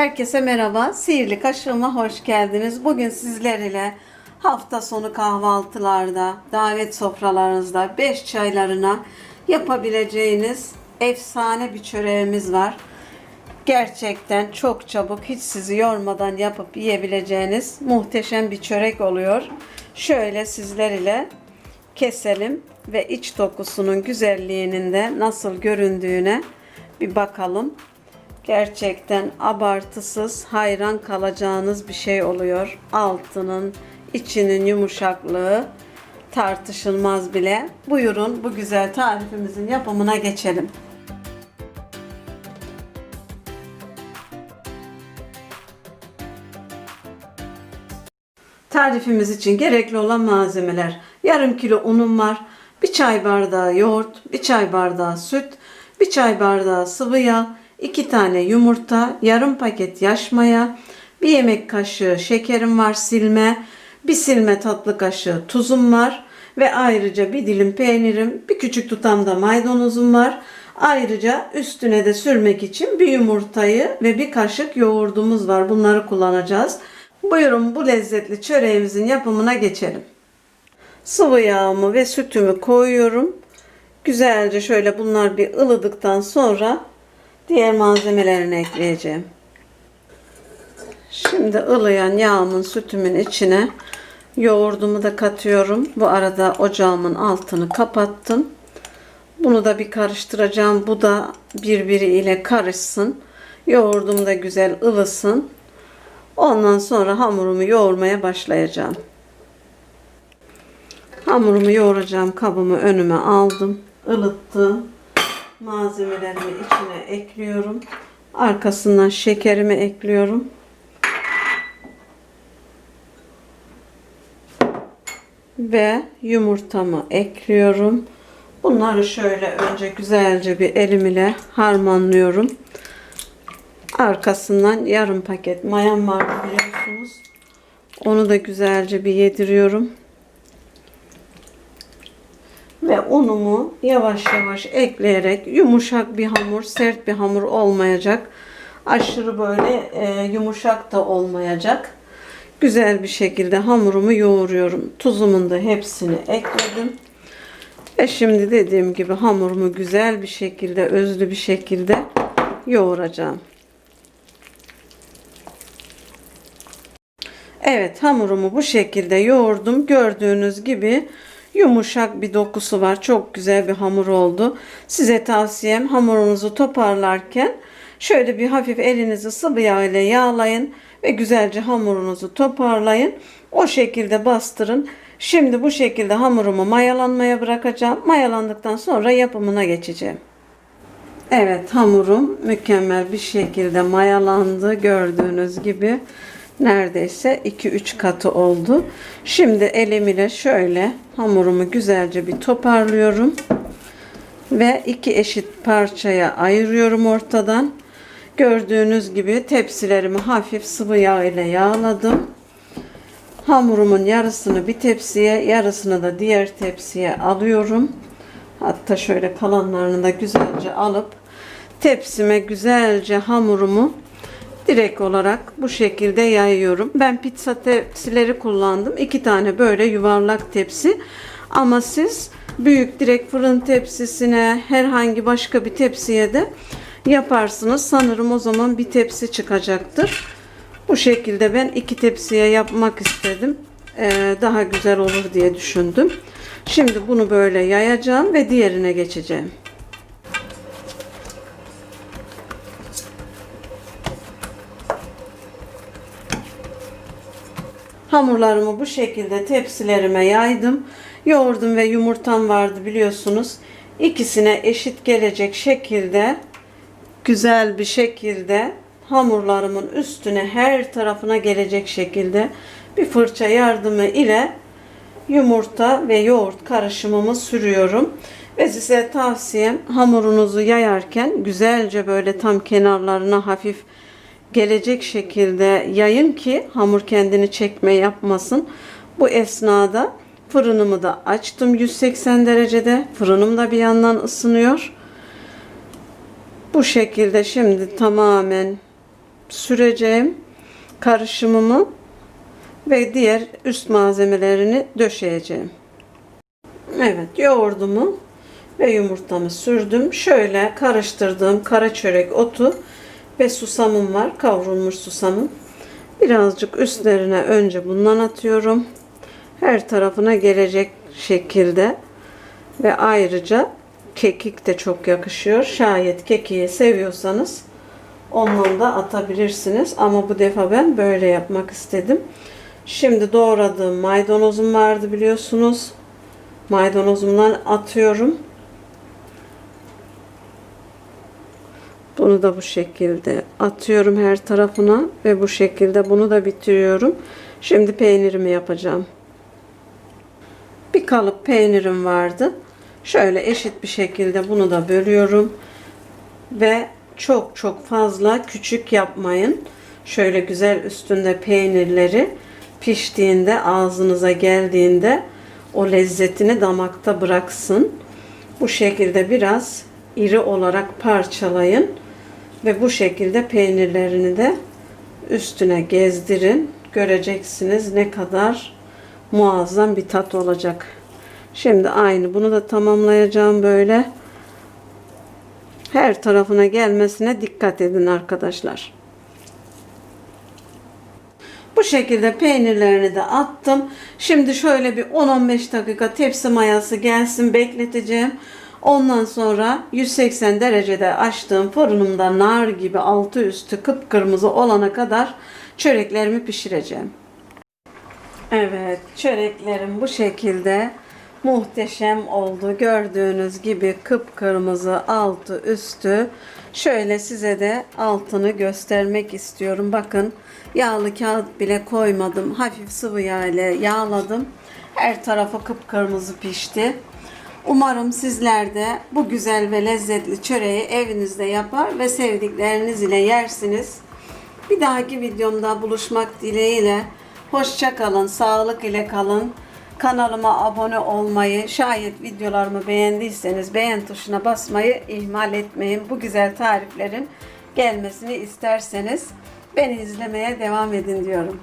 Herkese merhaba. Sihirli Kaşığıma hoş geldiniz. Bugün sizler ile hafta sonu kahvaltılarda, davet sofralarınızda, beş çaylarına yapabileceğiniz efsane bir çöreğimiz var. Gerçekten çok çabuk, hiç sizi yormadan yapıp yiyebileceğiniz muhteşem bir çörek oluyor. Şöyle sizler ile keselim ve iç dokusunun güzelliğinin de nasıl göründüğüne bir bakalım. Gerçekten abartısız hayran kalacağınız bir şey oluyor. Altının, içinin yumuşaklığı tartışılmaz bile. Buyurun bu güzel tarifimizin yapımına geçelim. Tarifimiz için gerekli olan malzemeler. Yarım kilo unum var. Bir çay bardağı yoğurt, bir çay bardağı süt, bir çay bardağı sıvı yağ, iki tane yumurta, yarım paket yaş maya, bir yemek kaşığı şekerim var silme, bir silme tatlı kaşığı tuzum var ve ayrıca bir dilim peynirim, bir küçük tutamda maydanozum var. Ayrıca üstüne de sürmek için bir yumurtayı ve bir kaşık yoğurdumuz var. Bunları kullanacağız. Buyurun bu lezzetli çöreğimizin yapımına geçelim. Sıvı yağımı ve sütümü koyuyorum. Güzelce şöyle bunlar bir ılıdıktan sonra diğer malzemelerini ekleyeceğim. Şimdi ılıyan yağımın sütümün içine yoğurdumu da katıyorum. Bu arada ocağımın altını kapattım. Bunu da bir karıştıracağım. Bu da birbiriyle karışsın. Yoğurdum da güzel ılısın. Ondan sonra hamurumu yoğurmaya başlayacağım. Hamurumu yoğuracağım kabımı önüme aldım. ılıttım. Malzemelerimi içine ekliyorum. Arkasından şekerimi ekliyorum. Ve yumurtamı ekliyorum. Bunları şöyle önce güzelce bir elim ile harmanlıyorum. Arkasından yarım paket mayam vardı biliyorsunuz. Onu da güzelce bir yediriyorum. Ve unumu yavaş yavaş ekleyerek yumuşak bir hamur, sert bir hamur olmayacak. Aşırı böyle e, yumuşak da olmayacak. Güzel bir şekilde hamurumu yoğuruyorum. Tuzumun da hepsini ekledim. Ve şimdi dediğim gibi hamurumu güzel bir şekilde, özlü bir şekilde yoğuracağım. Evet hamurumu bu şekilde yoğurdum. Gördüğünüz gibi yumuşak bir dokusu var. Çok güzel bir hamur oldu. Size tavsiyem hamurunuzu toparlarken şöyle bir hafif elinizi sıvı yağ ile yağlayın ve güzelce hamurunuzu toparlayın. O şekilde bastırın. Şimdi bu şekilde hamurumu mayalanmaya bırakacağım. Mayalandıktan sonra yapımına geçeceğim. Evet hamurum mükemmel bir şekilde mayalandı gördüğünüz gibi neredeyse 2-3 katı oldu. Şimdi elim ile şöyle hamurumu güzelce bir toparlıyorum. Ve iki eşit parçaya ayırıyorum ortadan. Gördüğünüz gibi tepsilerimi hafif sıvı yağ ile yağladım. Hamurumun yarısını bir tepsiye, yarısını da diğer tepsiye alıyorum. Hatta şöyle kalanlarını da güzelce alıp tepsime güzelce hamurumu direkt olarak bu şekilde yayıyorum. Ben pizza tepsileri kullandım. İki tane böyle yuvarlak tepsi. Ama siz büyük direkt fırın tepsisine herhangi başka bir tepsiye de yaparsınız. Sanırım o zaman bir tepsi çıkacaktır. Bu şekilde ben iki tepsiye yapmak istedim. Ee, daha güzel olur diye düşündüm. Şimdi bunu böyle yayacağım ve diğerine geçeceğim. Hamurlarımı bu şekilde tepsilerime yaydım. Yoğurdum ve yumurtam vardı biliyorsunuz. İkisine eşit gelecek şekilde güzel bir şekilde hamurlarımın üstüne her tarafına gelecek şekilde bir fırça yardımı ile yumurta ve yoğurt karışımımı sürüyorum. Ve size tavsiyem hamurunuzu yayarken güzelce böyle tam kenarlarına hafif gelecek şekilde yayın ki hamur kendini çekme yapmasın. Bu esnada fırınımı da açtım 180 derecede. Fırınım da bir yandan ısınıyor. Bu şekilde şimdi tamamen süreceğim karışımımı ve diğer üst malzemelerini döşeyeceğim. Evet yoğurdumu ve yumurtamı sürdüm. Şöyle karıştırdığım kara çörek otu ve susamım var. Kavrulmuş susamım. Birazcık üstlerine önce bundan atıyorum. Her tarafına gelecek şekilde ve ayrıca kekik de çok yakışıyor. Şayet kekiği seviyorsanız ondan da atabilirsiniz. Ama bu defa ben böyle yapmak istedim. Şimdi doğradığım maydanozum vardı biliyorsunuz. Maydanozumdan atıyorum. Bunu da bu şekilde atıyorum her tarafına ve bu şekilde bunu da bitiriyorum. Şimdi peynirimi yapacağım. Bir kalıp peynirim vardı. Şöyle eşit bir şekilde bunu da bölüyorum. Ve çok çok fazla küçük yapmayın. Şöyle güzel üstünde peynirleri piştiğinde ağzınıza geldiğinde o lezzetini damakta bıraksın. Bu şekilde biraz iri olarak parçalayın ve bu şekilde peynirlerini de üstüne gezdirin. Göreceksiniz ne kadar muazzam bir tat olacak. Şimdi aynı bunu da tamamlayacağım böyle. Her tarafına gelmesine dikkat edin arkadaşlar. Bu şekilde peynirlerini de attım. Şimdi şöyle bir 10-15 dakika tepsi mayası gelsin bekleteceğim. Ondan sonra 180 derecede açtığım fırınımda nar gibi altı üstü kıpkırmızı olana kadar çöreklerimi pişireceğim. Evet, çöreklerim bu şekilde muhteşem oldu. Gördüğünüz gibi kıpkırmızı altı üstü. Şöyle size de altını göstermek istiyorum. Bakın yağlı kağıt bile koymadım. Hafif sıvı yağ ile yağladım. Her tarafı kıpkırmızı pişti. Umarım sizler de bu güzel ve lezzetli çöreği evinizde yapar ve sevdikleriniz ile yersiniz. Bir dahaki videomda buluşmak dileğiyle. Hoşça kalın, sağlık ile kalın. Kanalıma abone olmayı, şayet videolarımı beğendiyseniz beğen tuşuna basmayı ihmal etmeyin. Bu güzel tariflerin gelmesini isterseniz beni izlemeye devam edin diyorum.